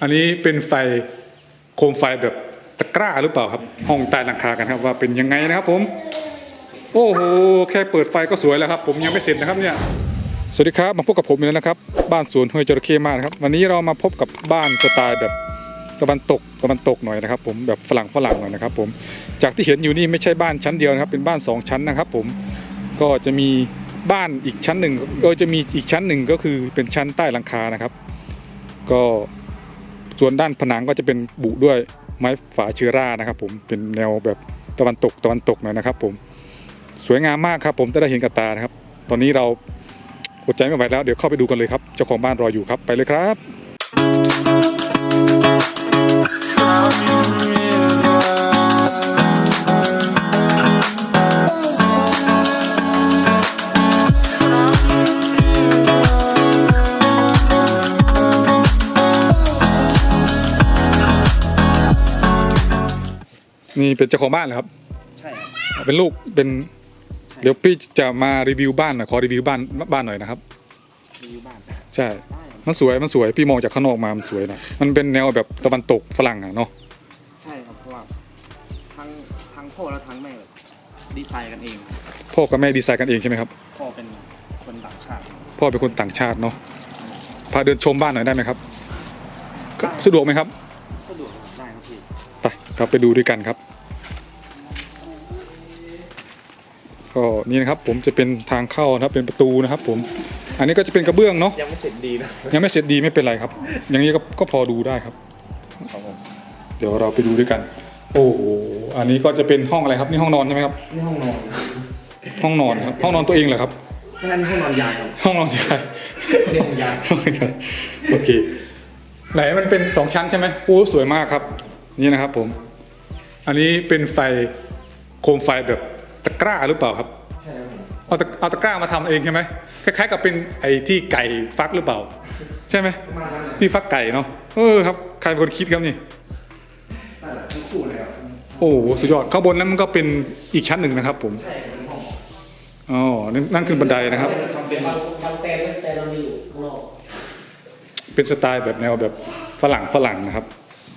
อันนี้เป็นไฟโคมไฟแบบตะกร้าหรือเปล่าครับ ห้องใต้หลังคากันครับว่าเป็นยังไงนะครับผม โอ้โหแค่เปิดไฟก็สวยแล้วครับ ผมยังไม่เสร็จนะครับเนี่ยสวัสดีครับมาพบกับผมอีกแล้วนะครับ บ้านสวนห้วยจระเข้มากครับ วันนี้เรามาพบกับบ้านสไตล์แบบตะวันตกตะวันตกหน่อยนะครับ ผมแบบฝรั่งฝรั่งหน่อยนะครับ ผมจากที่เห็นอยู่นี่ไม่ใช่บ้านชั้นเดียวนะครับ เป็นบ้านสองชั้นนะครับ ผมก็จะมีบ้านอีกชั้นหนึ่งเออจะมีอีกชั้นหนึ่งก็คือเป็นชั้นใต้หลังคานะครับ ก็ ส่วนด้านผนังก็จะเป็นบุด้วยไม้ฝาเชื้อรานะครับ ผมเป็นแนวแบบตะวันตกตะวันตกหน่อยนะครับ ผมสวยงามมากครับ ผมจะได้เห็นกับตานะครับ ตอนนี้เราอดใจไม่ไหวแล้วเดี๋ยวเข้าไปดูกันเลยครับเจ้าของบ้านรออยู่ครับไปเลยครับ นี่เป็นเจ้าของบ้านเหรอครับ ใช่ครับเป็นลูกเป็น เดี๋ยวพี่จะมารีวิวบ้านหน่อยขอรีวิวบ้านบ้านหน่อยนะครับรีวิวบ้านใช่ได้มันสวยมันสวยพี่มองจากข้างนอกมามันสวยนะมันเป็นแนวแบบตะวันตกฝรั่งอะเนาะใช่ครับเพราะว่าทั้งทั้งพ่อและทั้งแม่ดีไซน์กันเองพ่อกับแม่ดีไซน์กันเองใช่ไหมครับพ่อเป็นคนต่างชาติพ่อเป็นคนต่างชาติเนาะพาเดินชมบ้านหน่อยได้ไหมครับก็สะดวกไหมครับสะดวกได้ครับพี่ ไปเราไปดูด้วยกันครับ ก็นี่นะครับผมจะเป็นทางเข้านะครับเป็นประตูนะครับผม อันนี้ก็จะเป็นกระเบื้องเนาะยังไม่เสร็จดีนะยังไม่เสร็จดีไม่เป็นไรครับ อย่างนี้ก็ก็พอดูได้ครับครับผมเดี๋ยวเราไปดูด้วยกัน โอ้โหอันนี้ก็จะเป็นห้องอะไรครับนี่ห้องนอนใช่ไหมครับนี่ห้องนอนห้องนอนครับห้องนอนตัวเองเหรอครับไม่งั้นห้องนอนยายครับห้องนอนใหญ่เรียกห้องยายโอเคไหนมันเป็นสองชั้นใช่ไหมโอ้สวยมากครับ นี่นะครับผม อันนี้เป็นไฟโคมไฟแบบตะกร้าหรือเปล่าครับใช่ครับผมเอาตะเอาตะกร้ามาทำเองใช่ไหมคล้ายๆกับเป็นไอ้ที่ไก่ฟักหรือเปล่า ใช่ไหมมาแล้วเลยที่ฟักไก่เนาะเออครับใครเป็นคนคิดครับนี่ นั่นแหละทั้งคู่เลยครับโอ้โหสุดยอดข้างบนนั้นมันก็เป็นอีกชั้นหนึ่งนะครับ ผมใช่ครับเป็นห้องอ๋อนั่นนั่นคือบันไดนะครับ ทำเป็นทำแต่แต่เรามีอยู่ข้างนอกเป็นสไตล์แบบแนวแบบฝรั่งฝรั่งนะครับ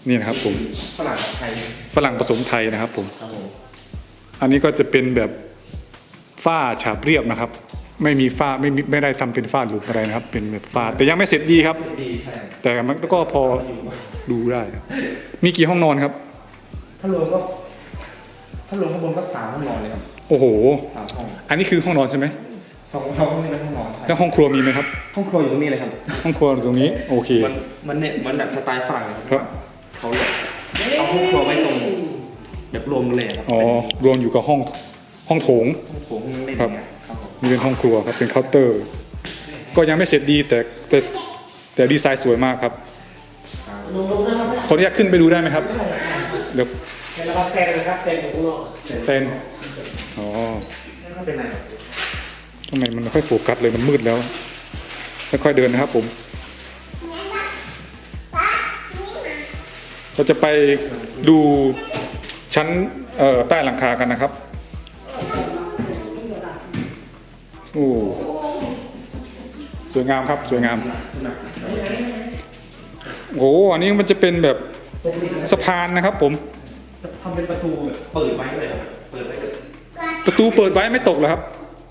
นี่นะครับผมฝรั่งไทยฝรั่งผสมไทยนะครับผมครับผมอันนี้ก็จะเป็นแบบฝ้าฉาบเรียบนะครับ ไม่มีฝ้าไม่มีไม่ได้ทำเป็นฝ้าหลุมอะไรนะครับ เป็นแบบฝ้าแต่ยังไม่เสร็จดีครับ ดีใช่แต่มันก็พอดูได้ครับมีกี่ห้องนอนครับ ถ้ารวมก็ถ้ารวมข้างบนก็สามห้องนอนเลยครับโอ้โห สามห้องอันนี้คือห้องนอนใช่ไหมสองห้องนี่เป็นห้องนอนใช่แล้วห้องครัวมีไหมครับ ห้องครัวอยู่ตรงนี้เลยครับ ห้องครัวอยู่ตรงนี้ โอเค มันมันเนี่ยมันแบบสไตล์ฝรั่งเลยครับ เขาอยากเอาห้องครัวไว้ตรงแบบรวมกันเลยครับอ๋อรวมอยู่กับห้องห้องโถงห้องโถงห้องเล่นครับเนี่ยครับผมนี่เป็นห้องครัวครับเป็นเคาน์เตอร์ ก็ยังไม่เสร็จดีแต่แต่แต่ดีไซน์สวยมากครับลงลงนะครับขออนุญาตขึ้นไปดูได้ไหมครับเดี๋ยวแต่เราแปลงนะครับแปลงอยู่ข้างนอกเต้นอ๋อถ้าเป็นไรทำไมมันไม่ค่อยโฟกัสเลยมันมืดแล้วค่อยๆเดินนะครับผม เราจะไปดูชั้นเอ่อใต้หลังคากันนะครับโอ้สวยงามครับสวยงามโอ้โหอันนี้มันจะเป็นแบบสะพานนะครับ ผมทำเป็นประตูแบบเปิดไว้เลยครับเปิดไว้เลยประตูเปิดไว้ไม่ตกเหรอครับ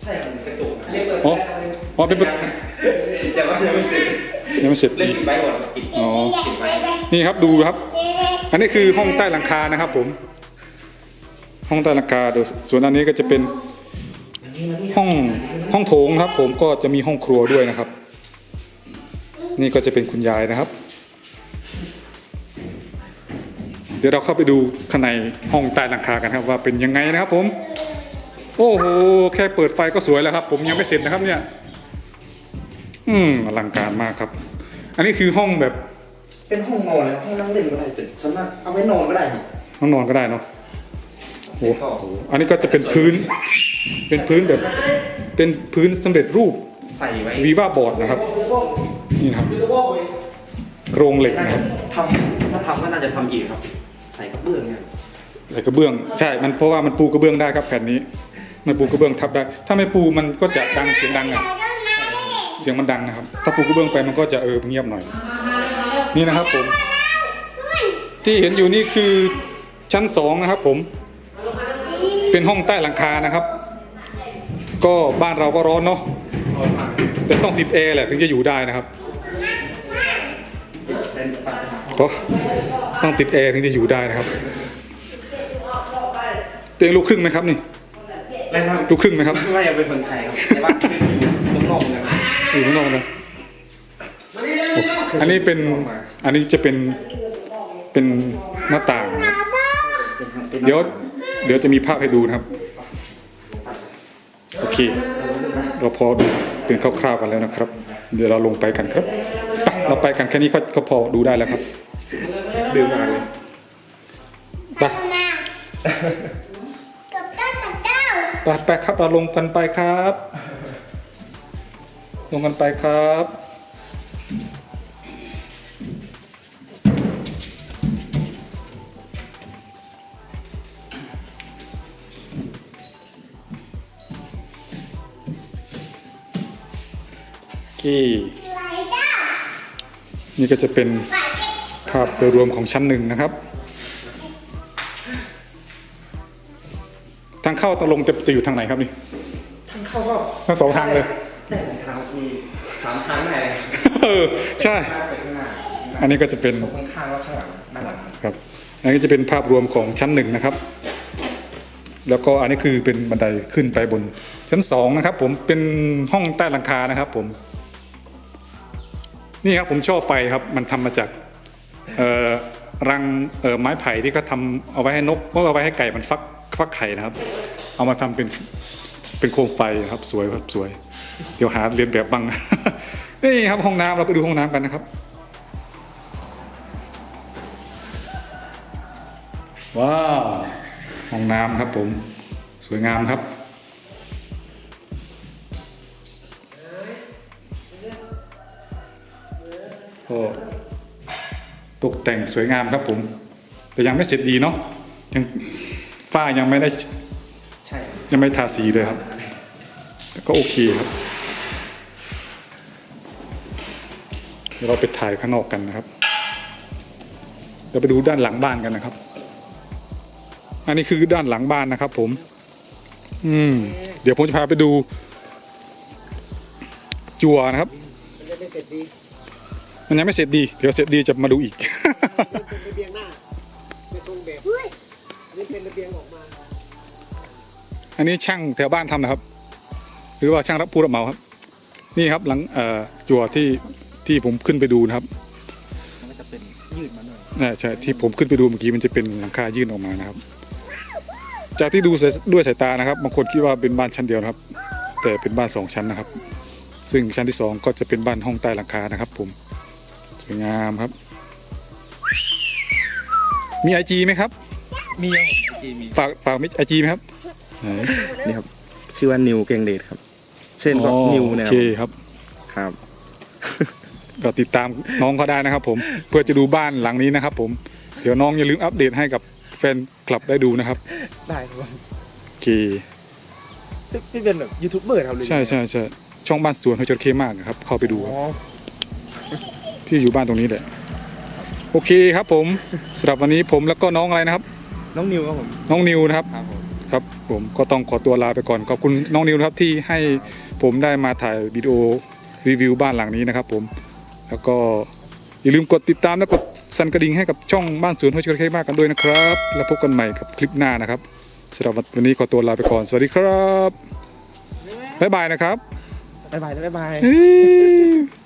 ใช่ครับเป็นกระจกอันนี้เปิดอ๋อแค่อ๋อเป็นประแต่ว่ายังไม่เสร็จยังไม่เสร็จเล่นดีปิดไว้ก่อนปิดอ๋อปิดไว้นี่ครับดูครับ อันนี้คือห้องใต้หลังคานะครับ ผม ห้องใต้หลังคาเดี๋ยส่วนอันนี้ก็จะเป็นห้องห้องโถงครับ ผมก็จะมีห้องครัวด้วยนะครับ นี่ก็จะเป็นคุณยายนะครับ เดี๋ยวเราเข้าไปดูข้างในห้องใต้หลังคากันครับ ว่าเป็นยังไงนะครับ ผม โอ้โหแค่เปิดไฟก็สวยแล้วครับ ผมยังไม่เสร็จนะครับเนี่ย อืมอลังการมากครับ อันนี้คือห้องแบบ เป็นห้องนอนเลยห้องนั่งเล่นก็ได้แต่ส่วนมากเอาไว้นอนก็ได้ครับห้องนอนก็ได้เนาะโอ้ก็อันนี้ก็จะเป็นพื้น เป็นพื้นแบบ เป็นพื้นสำเร็จรูปใส่ไว้วีว่าบอร์ดนะครับ นี่นะครับโครงเหล็กน่านะคจะรับทำถ้าทำก็น่าจะทำอีกครับ ใส่กระเบื้องเนี่ยใส่กระเบื้อง ใช่ มันเพราะว่ามันปูกระเบื้องได้ครับแผ่นนี้ มันปูกระเบื้องทับได้ ถ้าไม่ปูมันก็จะดังเสียงดังอะ เสียงมันดังนะครับ ถ้าปูกระเบื้องไปมันก็จะเออเงียบหน่อย นี่นะครับผม ที่เห็นอยู่นี่คือชั้นสองนะครับ ผม เป็นห้องใต้หลังคานะครับ ก็บ้านเราก็ร้อนเนาะแต่ต้องติดแอร์แหละถึงจะอยู่ได้นะครับเป็นปัญหาก็ต้องติดแอร์ถึงจะอยู่ได้นะครับตัวเองลูกครึ่งไหมครับนี่นะครับลูกครึ่งไหมครับว่ายังเป็นคนไทยครับแต่ว่าคือตรงนอกนะครับอยู่ข้างนอกนะ อันนี้เป็นอันนี้จะเป็นเป็นหน้าต่างนะครับเดี๋ยวเดี๋ยวจะมีภาพให้ดูนะครับ โอเค เราพอดูเป็นคร่าวๆกันแล้วนะครับ เดี๋ยวเราลงไปกันครับไปเราไปกันแค่นี้ก็ก็พอดูได้แล้วครับดื่มมาเลยไปมากับเจ้ากับเจ้าไปไปครับเราลงกันไปครับ ลงกันไปครับ โอเคไหลเจ้านี่ก็จะเป็นไหลเก็บภาพโดยรวมของชั้นหนึ่งนะครับ ทางเข้าตะลงจะจะอยู่ทางไหนครับนี่ทางเข้าก็ทั้งสองทางเลยแต่ทางมีสามทางไหนเออใช่ข้างไปข้างหน้าอันนี้ก็จะเป็นข้างข้างแล้วข้างหลังด้านหลังครับอันนี้จะเป็นภาพรวมของชั้นหนึ่งนะครับ แล้วก็อันนี้คือเป็นบันไดขึ้นไปบนชั้นสองนะครับ ผมเป็นห้องใต้หลังคานะครับ ผม นี่ครับผมชอบไฟครับมันทำมาจากรังไม้ไผ่ที่เขาทำเอาไว้ให้นกก็เอาไว้ให้ไก่มันฟักฟักไข่นะครับ เอามาทำเป็นเป็นโคมไฟครับ สวยครับสวย เดี๋ยวหาเรียนแบบบ้างนี่ครับห้องน้ำเราไปดูห้องน้ำกันนะครับว้าวห้องน้ำครับผม สวยงามครับ ก็ตกแต่งสวยงามครับผม แต่ยังไม่เสร็จดีเนาะยังฝ้ายังไม่ได้ยังไม่ทาสีเลยครับก็โอเคครับเดี๋ยวเราไปถ่ายข้างนอกกันนะครับเดี๋ยวไปดูด้านหลังบ้านกันนะครับ อันนี้คือด้านหลังบ้านนะครับ ผม อืม เดี๋ยวผมจะพาไปดู จัวนะครับมันจะไม่เสร็จดี มันยังไม่เสร็จดี เดี๋ยวเสร็จดีจะมาดูอีก เป็นระเบียงหน้าเป็นตรงแบบอุ้ยอันนี้เป็นระเบียงออกมาอันนี้ช่างแถวบ้านทำนะครับ หรือว่าช่างรับผู้รับเหมาครับ นี่ครับหลังเอ่อจั่วที่ที่ผมขึ้นไปดูนะครับมันก็จะเป็นยืดมาหน่อยน่าใช่ที่ผมขึ้นไปดูเมื่อกี้มันจะเป็นหลังคายื่นออกมานะครับ จากที่ดูสายด้วยสายตานะครับบางคนคิดว่าเป็นบ้านชั้นเดียวนะครับ แต่เป็นบ้านสองชั้นนะครับ ซึ่งชั้นที่สองก็จะเป็นบ้านห้องใต้หลังคานะครับ ผม สวยงามครับ มีไอจีไหมครับ มีครับผมที่มีฝากฝากไอจีไหมครับไหนนี่ครับ ชื่อว่านิวเกงเดชครับ เช่นก็อ๋อนิวนะโอคเครับครับ ครับ ก็ติดตามน้องเขาได้นะครับ ผมเพื่อจะดูบ้านหลังนี้นะครับ ผมเดี๋ยวน้องอย่าลืมอัปเดตให้กับแฟนคลับได้ดูนะครับได้ครับโอเคพี่เป็นแบบยูทูบเบอร์ครับหรือใช่ใช่ใช่ช่องบ้านสวนเขาจระเข้มากนะครับ เข้าไปดูคอ๋รับอ ที่อยู่บ้านตรงนี้แหละโอเคครับผมสำหรับวันนี้ผมแล้วก็น้องอะไรนะครับ น้องนิวครับผมน้องนิวนะครับครับผมครับผมก็ต้องขอตัวลาไปก่อนขอบคุณน้องนิวนะครับที่ให้ผมได้มาถ่ายวิดีโอรีวิวบ้านหลังนี้นะครับ ผมแล้วก็อย่าลืมกดติดตามและกดสั่นกระดิ่งให้กับช่องบ้านสวนห้วยจระเข้มากกันด้วยนะครับ แล้วพบกันใหม่กับคลิปหน้านะครับสำหรับวันนี้ขอตัวลาไปก่อน สวัสดีครับบ๊ายบายนะครับบ๊ายบายนะบ๊ายบายเฮ้ย